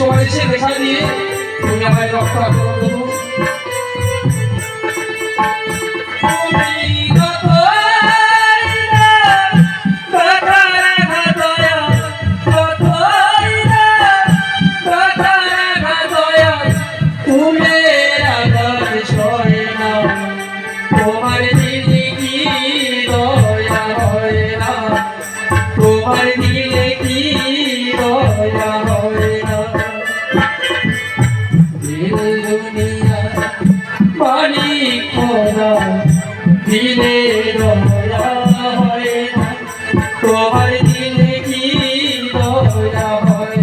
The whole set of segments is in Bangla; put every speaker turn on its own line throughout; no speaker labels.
সময় এসে দেখা দিয়ে তুমি আমায় রক্ষা করো প্রভু। মালিক খোদা দিলে দয়া হয় না। তোমার দিলে কি দয়া হয়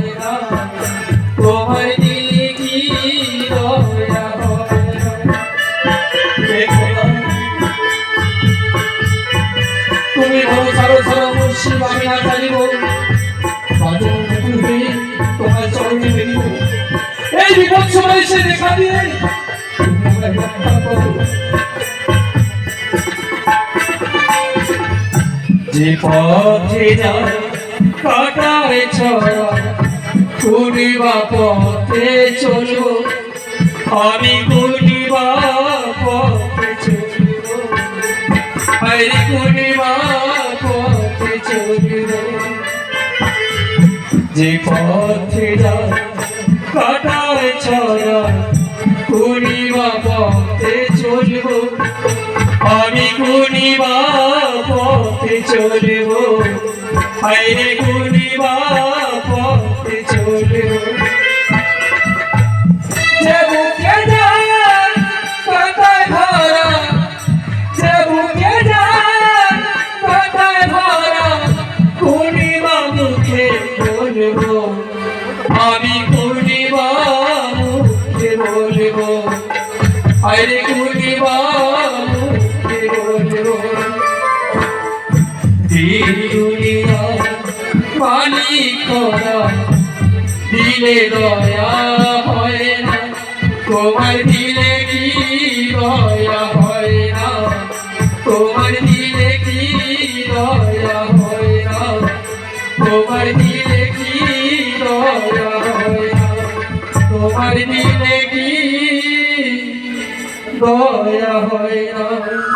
দিলে কি দয়া তুমি ধরো সারো সারো মুর্শিদ, আমি না জানিব। এই বিপদ সময় এসে দেখা দিয়ে যে পথে যায় কাটায় ছড়া পূর্বা পথে চলো। আমি পূর্ণিমা পথে চলব হরে পূর্ণিমা পথে চলব যে পথে যায় কাটায় ছড়া পথে চলব। আমি পূর্ণিমা পথে চলব। আইরে পূর্ণিমা পথে চলব। বলব দিন দুনিয়া মালিক করা দিলে দয়া হয় না তোমার দিলে কি দয়া হয় না তোমার দিলে কি দয়া হয় না তোমার দিলে কি দয়া হয় না তোমার দিলে দয়া হয় না